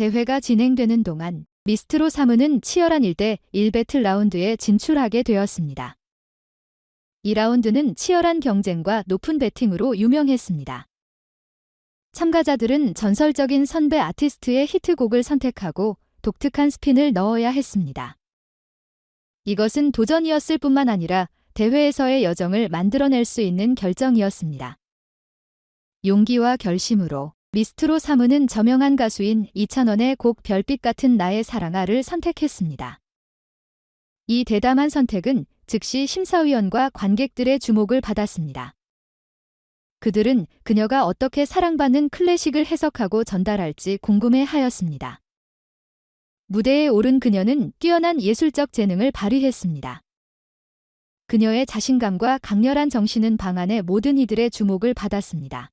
대회가 진행되는 동안 미스트로 사무는 치열한 1대 1배틀 라운드에 진출하게 되었습니다. 2라운드는 치열한 경쟁과 높은 배팅으로 유명했습니다. 참가자들은 전설적인 선배 아티스트의 히트곡을 선택하고 독특한 스핀을 넣어야 했습니다. 이것은 도전이었을 뿐만 아니라 대회에서의 여정을 만들어낼 수 있는 결정이었습니다. 용기와 결심으로 미스트로 사무는 저명한 가수인 이찬원의 곡 별빛 같은 나의 사랑아를 선택했습니다. 이 대담한 선택은 즉시 심사위원과 관객들의 주목을 받았습니다. 그들은 그녀가 어떻게 사랑받는 클래식을 해석하고 전달할지 궁금해 하였습니다. 무대에 오른 그녀는 뛰어난 예술적 재능을 발휘했습니다. 그녀의 자신감과 강렬한 정신은 방 안의 모든 이들의 주목을 받았습니다.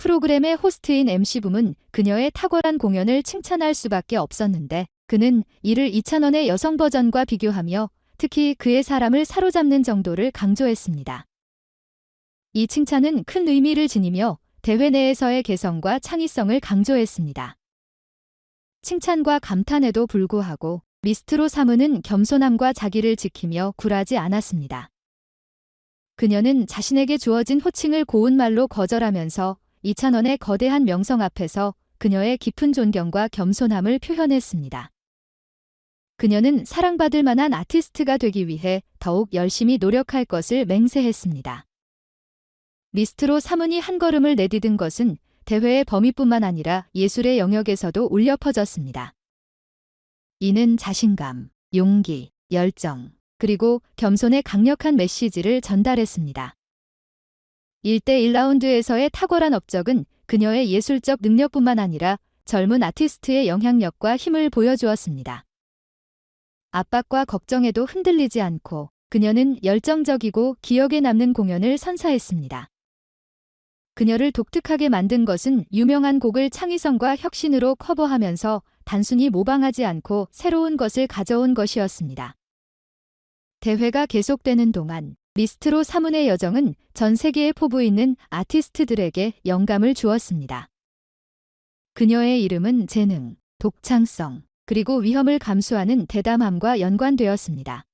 프로그램의 호스트인 MC붐은 그녀의 탁월한 공연을 칭찬할 수밖에 없었는데 그는 이를 이찬원의 여성 버전과 비교하며 특히 그의 사람을 사로잡는 정도를 강조했습니다. 이 칭찬은 큰 의미를 지니며 대회 내에서의 개성과 창의성을 강조했습니다. 칭찬과 감탄에도 불구하고 미스트로 사무는 겸손함과 자기를 지키며 굴하지 않았습니다. 그녀는 자신에게 주어진 호칭을 고운 말로 거절하면서 이찬원의 거대한 명성 앞에서 그녀의 깊은 존경과 겸손함을 표현했습니다. 그녀는 사랑받을 만한 아티스트가 되기 위해 더욱 열심히 노력할 것을 맹세했습니다. 미스트로 사문이 한 걸음을 내디딘 것은 대회의 범위뿐만 아니라 예술의 영역에서도 울려 퍼졌습니다. 이는 자신감, 용기, 열정, 그리고 겸손의 강력한 메시지를 전달했습니다. 1대 1라운드에서의 탁월한 업적은 그녀의 예술적 능력뿐만 아니라 젊은 아티스트의 영향력과 힘을 보여주었습니다. 압박과 걱정에도 흔들리지 않고 그녀는 열정적이고 기억에 남는 공연을 선사했습니다. 그녀를 독특하게 만든 것은 유명한 곡을 창의성과 혁신으로 커버하면서 단순히 모방하지 않고 새로운 것을 가져온 것이었습니다. 대회가 계속되는 동안 미스트로 사문의 여정은 전 세계에 포부 있는 아티스트들에게 영감을 주었습니다. 그녀의 이름은 재능, 독창성, 그리고 위험을 감수하는 대담함과 연관되었습니다.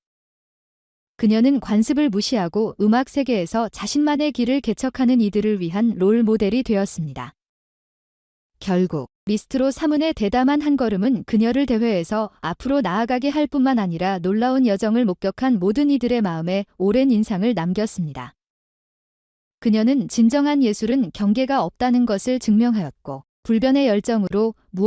그녀는 관습을 무시하고 음악 세계에서 자신만의 길을 개척하는 이들을 위한 롤 모델이 되었습니다. 결국 미스트로 사문의 대담한 한 걸음은 그녀를 대회에서 앞으로 나아가게 할 뿐만 아니라 놀라운 여정을 목격한 모든 이들의 마음에 오랜 인상을 남겼습니다. 그녀는 진정한 예술은 경계가 없다는 것을 증명하였고 불변의 열정으로 무엇